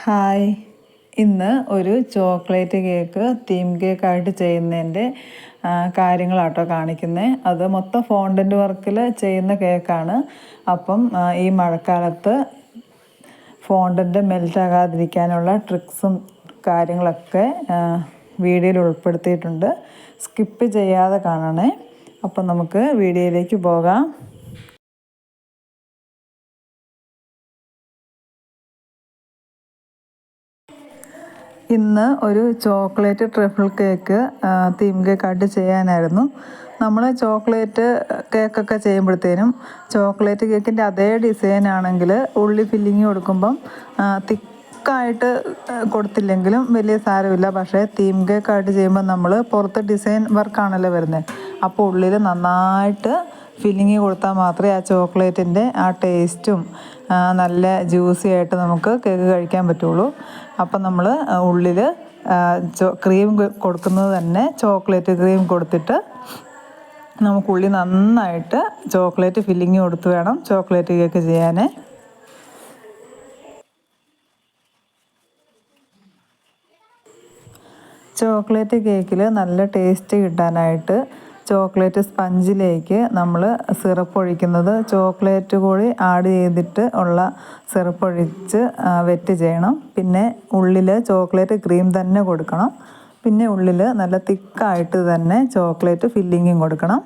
Hi. ഇന്ന് ഒരു chocolate cake theme കേക്കായിട്ട് ചെയ്യുന്നതിന്റെ കാര്യങ്ങളാട്ടോ കാണിക്കുന്നത് അത് മൊത്തം ഫോണ്ടന്റ് വർക്കിൽ ചെയ്യുന്ന കേക്കാണ്. അപ്പം ഈ മഴക്കാലത്ത് ഫോണ്ടന്റ് മെൽറ്റ് ആകാതിരിക്കാനുള്ള ട്രിക്സും കാര്യങ്ങളൊക്കെ വീഡിയോയിൽ ഉൾപ്പെടുത്തിയിട്ടുണ്ട്. സ്കിപ്പ് ചെയ്യാതെ കാണണേ. അപ്പം നമുക്ക് വീഡിയോയിലേക്ക് പോകാം. ഇന്ന് ഒരു chocolate trifle cake theme cake കേക്കായിട്ട് ചെയ്യാനായിരുന്നു. നമ്മൾ ചോക്ലേറ്റ് കേക്കൊക്കെ ചെയ്യുമ്പോഴത്തേനും ചോക്ലേറ്റ് കേക്കിന്റെ അതേ ഡിസൈൻ ആണെങ്കിൽ ഉള്ളി ഫില്ലിങ് കൊടുക്കുമ്പം തിക്കായിട്ട് കൊടുത്തില്ലെങ്കിലും വലിയ സാരമില്ല. പക്ഷേ തീം കേക്കായിട്ട് ചെയ്യുമ്പോൾ നമ്മൾ പുറത്ത് ഡിസൈൻ വർക്കാണല്ലോ വരുന്നത് അപ്പോൾ ഉള്ളിൽ നന്നായിട്ട് ഫില്ലിങ് കൊടുത്താൽ മാത്രമേ ആ ചോക്ലേറ്റിന്റെ ആ ടേസ്റ്റും നല്ല ജ്യൂസി ആയിട്ട് നമുക്ക് കേക്ക് കഴിക്കാൻ പറ്റുള്ളൂ. അപ്പം നമ്മൾ ഉള്ളിൽ ക്രീം കൊടുക്കുന്നത് തന്നെ ചോക്ലേറ്റ് ക്രീം കൊടുത്തിട്ട് നമുക്കുള്ളി നന്നായിട്ട് ചോക്ലേറ്റ് ഫില്ലിങ് കൊടുത്ത് വേണം ചോക്ലേറ്റ് കേക്ക് ചെയ്യാൻ ചോക്ലേറ്റ് കേക്കിൽ നല്ല ടേസ്റ്റ് കിട്ടാനായിട്ട് ചോക്ലേറ്റ് സ്പഞ്ചിലേക്ക് നമ്മൾ സിറപ്പ് ഒഴിക്കുന്നത് ചോക്ലേറ്റ് കൂടി ആഡ് ചെയ്തിട്ട് ഉള്ള സിറപ്പ് ഒഴിച്ച് വെറ്റ് ചെയ്യണം. പിന്നെ ഉള്ളിൽ ചോക്ലേറ്റ് ക്രീം തന്നെ കൊടുക്കണം. പിന്നെ ഉള്ളിൽ നല്ല തിക്കായിട്ട് തന്നെ ചോക്ലേറ്റ് ഫില്ലിങ്ങും കൊടുക്കണം.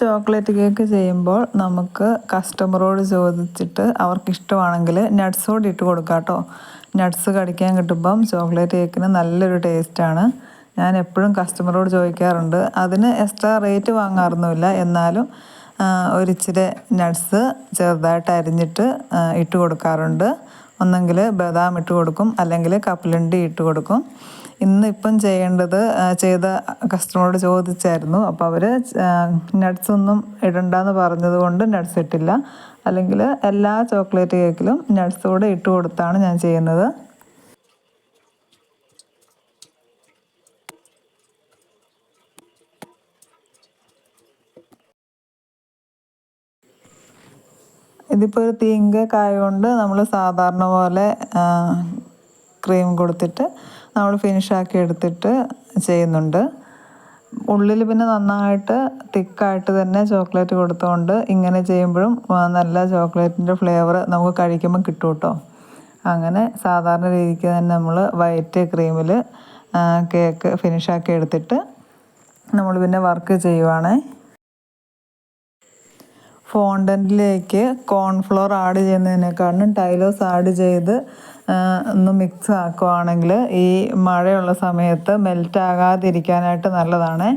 ചോക്ലേറ്റ് കേക്ക് ചെയ്യുമ്പോൾ നമുക്ക് കസ്റ്റമറോട് ചോദിച്ചിട്ട് അവർക്ക് ഇഷ്ടമാണെങ്കിൽ നട്ട്സ് കൂടി ഇട്ട് കൊടുക്കാം കേട്ടോ നട്ട്സ് കടിക്കാൻ കിട്ടുമ്പം ചോക്ലേറ്റ് കേക്കിന് നല്ലൊരു ടേസ്റ്റാണ് ഞാൻ എപ്പോഴും കസ്റ്റമറോട് ചോദിക്കാറുണ്ട്. അതിന് എക്സ്ട്രാ റേറ്റ് വാങ്ങാറൊന്നുമില്ല. എന്നാലും ഒരിച്ചിരി നട്ട്സ് ചെറുതായിട്ട് അരിഞ്ഞിട്ട് ഇട്ട് കൊടുക്കാറുണ്ട്. ഒന്നെങ്കിൽ ബദാം ഇട്ട് കൊടുക്കും. അല്ലെങ്കിൽ കപ്പലണ്ടി ഇട്ട് കൊടുക്കും. ഇന്നിപ്പം ചെയ്യേണ്ടത് ചെയ്ത കസ്റ്റമറോട് ചോദിച്ചായിരുന്നു. അപ്പോൾ അവർ നട്ട്സ് ഒന്നും ഇടണ്ടെന്ന് പറഞ്ഞത് കൊണ്ട് നട്ട്സ് ഇട്ടില്ല. അല്ലെങ്കിൽ എല്ലാ ചോക്ലേറ്റ് കേക്കിലും നട്ട്സ് കൂടെ ഇട്ട് കൊടുത്താണ് ഞാൻ ചെയ്യുന്നത്. ഇതിപ്പോൾ ഒരു തീം ആയതുകൊണ്ട് നമ്മൾ സാധാരണ പോലെ ക്രീം കൊടുത്തിട്ട് നമ്മൾ ഫിനിഷാക്കി എടുത്തിട്ട് ചെയ്യുന്നുണ്ട്. ഉള്ളിൽ പിന്നെ നന്നായിട്ട് തിക്കായിട്ട് തന്നെ ചോക്ലേറ്റ് കൊടുത്തുകൊണ്ട് ഇങ്ങനെ ചെയ്യുമ്പോഴും നല്ല ചോക്ലേറ്റിന്റെ ഫ്ലേവർ നമുക്ക് കഴിക്കുമ്പോൾ കിട്ടും കേട്ടോ അങ്ങനെ സാധാരണ രീതിക്ക് തന്നെ നമ്മൾ വൈറ്റ് ക്രീമിൽ കേക്ക് ഫിനിഷാക്കി എടുത്തിട്ട് നമ്മൾ പിന്നെ വർക്ക് ചെയ്യുവാണേ. ഫോണ്ടന്റിലേക്ക് കോൺഫ്ലോർ ആഡ് ചെയ്യുന്നതിനേക്കാളും ടൈലോസ് ആഡ് ചെയ്ത് ഒന്ന് മിക്സ് ആക്കുവാണെങ്കിൽ ഈ മഴയുള്ള സമയത്ത് മെൽറ്റ് ആകാതിരിക്കാനായിട്ട് നല്ലതാണ്.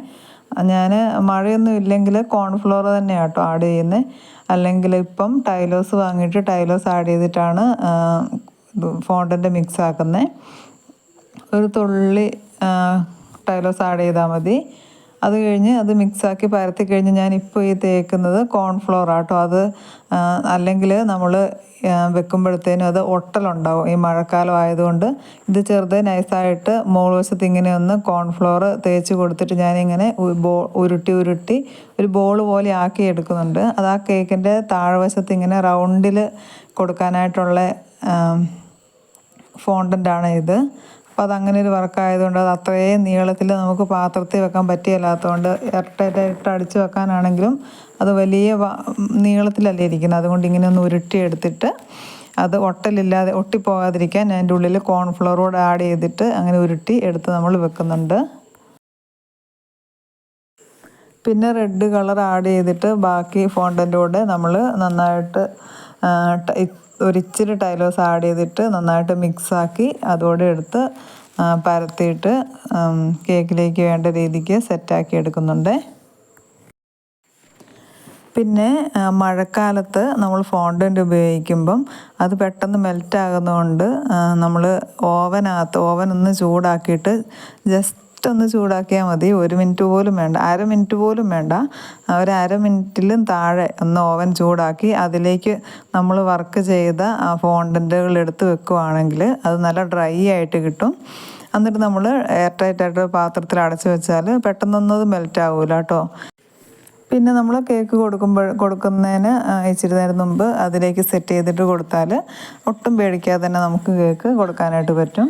ഞാൻ മഴയൊന്നും ഇല്ലെങ്കിൽ കോൺഫ്ലോർ തന്നെയാണ് കേട്ടോ ആഡ് ചെയ്യുന്നത് അല്ലെങ്കിൽ ഇപ്പം ടൈലോസ് വാങ്ങിയിട്ട് ടൈലോസ് ആഡ് ചെയ്തിട്ടാണ് ഫോണ്ടന്റെ മിക്സ് ആക്കുന്നത് ഒരു തുള്ളി ടൈലോസ് ആഡ് ചെയ്താൽ മതി. അത് കഴിഞ്ഞ് അത് മിക്സാക്കി പരത്തി കഴിഞ്ഞ് ഞാൻ ഇപ്പോൾ ഈ തേക്കുന്നത് കോൺഫ്ലോർ ആട്ടോ അത് അല്ലെങ്കിൽ നമ്മൾ വെക്കുമ്പോഴത്തേനും അത് ഒട്ടലുണ്ടാവും. ഈ മഴക്കാലം ആയതുകൊണ്ട് ഇത് ചെറുത് നൈസായിട്ട് മോൾ വശത്ത് ഇങ്ങനെ ഒന്ന് കോൺഫ്ലോർ തേച്ച് കൊടുത്തിട്ട് ഞാനിങ്ങനെ ബോ ഉരുട്ടി ഉരുട്ടി ഒരു ബോൾ പോലെ ആക്കി എടുക്കുന്നുണ്ട്. അത് ആ കേക്കിന്റെ താഴ്വശത്ത് ഇങ്ങനെ റൗണ്ടിൽ കൊടുക്കാനായിട്ടുള്ള ഫോണ്ടന്റാണ് ഇത്. അപ്പോൾ അതങ്ങനെ ഒരു വർക്കായതുകൊണ്ട് അത് അത്രയും നീളത്തിൽ നമുക്ക് പാത്രത്തിൽ വെക്കാൻ പറ്റിയല്ലാത്തതുകൊണ്ട് ഇരട്ടായിട്ട് അടിച്ച് വെക്കാനാണെങ്കിലും അത് വലിയ നീളത്തിലല്ലേ ഇരിക്കുന്നത്. അതുകൊണ്ട് ഇങ്ങനെ ഒന്ന് ഉരുട്ടിയെടുത്തിട്ട് അത് ഒട്ടലില്ലാതെ ഒട്ടിപ്പോകാതിരിക്കാൻ അതിന്റെ ഉള്ളിൽ കോൺഫ്ലവർ ആഡ് ചെയ്തിട്ട് അങ്ങനെ ഉരുട്ടി എടുത്ത് നമ്മൾ വെക്കുന്നുണ്ട്. പിന്നെ റെഡ് കളർ ആഡ് ചെയ്തിട്ട് ബാക്കി ഫോണ്ടന്റെ കൂടെ നമ്മൾ നന്നായിട്ട് ഒരിച്ചിരി ടൈലോസ് ആഡ് ചെയ്തിട്ട് നന്നായിട്ട് മിക്സാക്കി അതോടെ എടുത്ത് പരത്തിയിട്ട് കേക്കിലേക്ക് വേണ്ട രീതിക്ക് സെറ്റാക്കി എടുക്കുന്നുണ്ട്. പിന്നെ മഴക്കാലത്ത് നമ്മൾ ഫോണ്ടന്റ് ഉപയോഗിക്കുമ്പം അത് പെട്ടെന്ന് മെൽറ്റ് ആകുന്നതുകൊണ്ട് നമ്മൾ ഓവനകത്ത് ഓവൻ ഒന്ന് ചൂടാക്കിയിട്ട് ജസ്റ്റ് ഒന്ന് ചൂടാക്കിയാൽ മതി. ഒരു മിനിറ്റ് പോലും വേണ്ട. അര മിനിറ്റ് പോലും വേണ്ട. ഒരു അര മിനിറ്റിലും താഴെ ഒന്ന് ഓവൻ ചൂടാക്കി അതിലേക്ക് നമ്മൾ വർക്ക് ചെയ്ത ഫോണ്ടന്റുകൾ എടുത്ത് വെക്കുവാണെങ്കിൽ അത് നല്ല ഡ്രൈ ആയിട്ട് കിട്ടും. എന്നിട്ട് നമ്മൾ എയർ ടൈറ്റ് ആയിട്ട് പാത്രത്തിൽ അടച്ചു വെച്ചാൽ പെട്ടെന്നൊന്നും മെൽറ്റ് ആവില്ല കേട്ടോ. പിന്നെ നമ്മൾ കേക്ക് കൊടുക്കുമ്പോൾ കൊടുക്കുന്നതിന് ഇച്ചിരി നേരം മുമ്പ് അതിലേക്ക് സെറ്റ് ചെയ്തിട്ട് കൊടുത്താൽ ഒട്ടും പേടിക്കാതെ തന്നെ നമുക്ക് കേക്ക് കൊടുക്കാനായിട്ട് പറ്റും.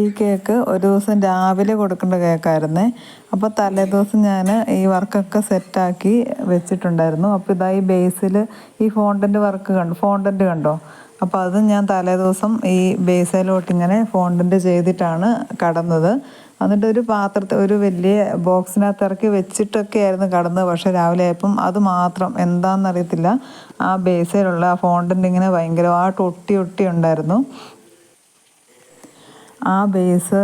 ഈ കേക്ക് ഒരു ദിവസം രാവിലെ കൊടുക്കേണ്ട കേക്കായിരുന്നേ. അപ്പോൾ തലേ ദിവസം ഞാൻ ഈ വർക്കൊക്കെ സെറ്റാക്കി വെച്ചിട്ടുണ്ടായിരുന്നു. അപ്പോൾ ഇതായി ബേസിൽ ഈ ഫോണ്ടന്റ് വർക്ക് കണ്ടു ഫോണ്ടന്റ് കണ്ടോ? അപ്പോൾ അത് ഞാൻ തലേ ദിവസം ഈ ബേസിലോട്ട് ഇങ്ങനെ ഫോണ്ടന്റ് ചെയ്തിട്ടാണ് കടന്നത്. എന്നിട്ട് ഒരു പാത്രത്തിൽ ഒരു വലിയ ബോക്സിനകത്ത് ഇറക്കി വെച്ചിട്ടൊക്കെ ആയിരുന്നു കടന്നത്. പക്ഷേ രാവിലെ ആയപ്പം അത് മാത്രം. എന്താണെന്നറിയത്തില്ല ആ ബേസിലുള്ള ആ ഫോണ്ടന്റ് ഇങ്ങനെ ഭയങ്കരമായിട്ട് ഒട്ടി ഒട്ടി ഉണ്ടായിരുന്നു. ആ ബേസ്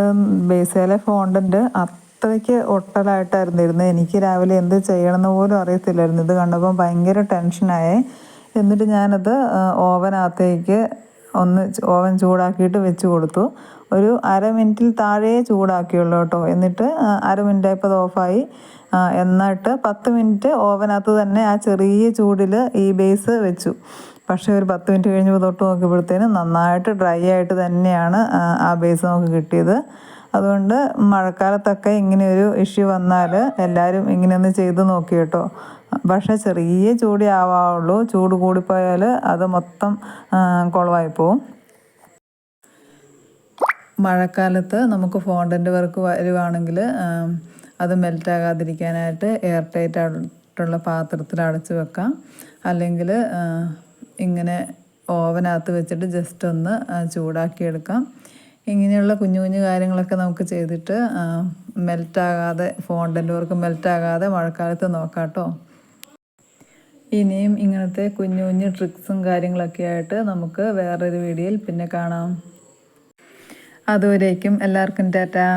ബേസിലെ ഫോണ്ടന്റ് അത്രയ്ക്ക് ഒട്ടലായിട്ടായിരുന്നു ഇരുന്നത്. എനിക്ക് രാവിലെ എന്ത് ചെയ്യണമെന്ന് പോലും അറിയത്തില്ലായിരുന്നു. ഇത് കണ്ടപ്പോൾ ഭയങ്കര ടെൻഷനായി. എന്നിട്ട് ഞാനത് ഓവനകത്തേക്ക് ഒന്ന് ഓവൻ ചൂടാക്കിയിട്ട് വെച്ച് കൊടുത്തു. ഒരു അര മിനിറ്റിൽ താഴേ ചൂടാക്കിയുള്ളൂ കേട്ടോ. എന്നിട്ട് അര മിനിറ്റ് ആയപ്പോൾ അത് ഓഫായി. എന്നിട്ട് പത്ത് മിനിറ്റ് ഓവനകത്ത് തന്നെ ആ ചെറിയ ചൂടിൽ ഈ ബേസ് വെച്ചു. പക്ഷേ ഒരു പത്ത് മിനിറ്റ് കഴിഞ്ഞപ്പോൾ തൊട്ട് നോക്കിയപ്പോഴത്തേനും നന്നായിട്ട് ഡ്രൈ ആയിട്ട് തന്നെയാണ് ആ, ബേസ് നമുക്ക് കിട്ടിയത്. അതുകൊണ്ട് മഴക്കാലത്തൊക്കെ ഇങ്ങനെ ഒരു ഇഷ്യൂ വന്നാൽ എല്ലാവരും ഇങ്ങനെയൊന്ന് ചെയ്ത് നോക്കി കേട്ടോ. പക്ഷേ ചെറിയ ചൂടേ ആവാവുള്ളൂ. ചൂട് കൂടിപ്പോയാൽ അത് മൊത്തം കുളമായി പോവും. മഴക്കാലത്ത് നമുക്ക് ഫോണ്ടന്റ് വർക്ക് വരുവാണെങ്കിൽ അത് മെൽറ്റാകാതിരിക്കാനായിട്ട് എയർ ടൈറ്റ് ആയിട്ടുള്ള പാത്രത്തിൽ അടച്ച് വെക്കാം. അല്ലെങ്കിൽ ഇങ്ങനെ ഓവനകത്ത് വെച്ചിട്ട് ജസ്റ്റ് ഒന്ന് ചൂടാക്കിയെടുക്കാം. ഇങ്ങനെയുള്ള കുഞ്ഞു കുഞ്ഞു കാര്യങ്ങളൊക്കെ നമുക്ക് ചെയ്തിട്ട് മെൽറ്റാകാതെ ഫോണ്ടന്റ് വർക്ക് മെൽറ്റാകാതെ മഴക്കാലത്ത് നോക്കാം കേട്ടോ. ഇനിയും ഇങ്ങനത്തെ കുഞ്ഞു കുഞ്ഞു ട്രിക്സും കാര്യങ്ങളൊക്കെ ആയിട്ട് നമുക്ക് വേറൊരു വീഡിയോയിൽ പിന്നെ കാണാം. അതുവരേക്കും എല്ലാവർക്കും ടാറ്റാ.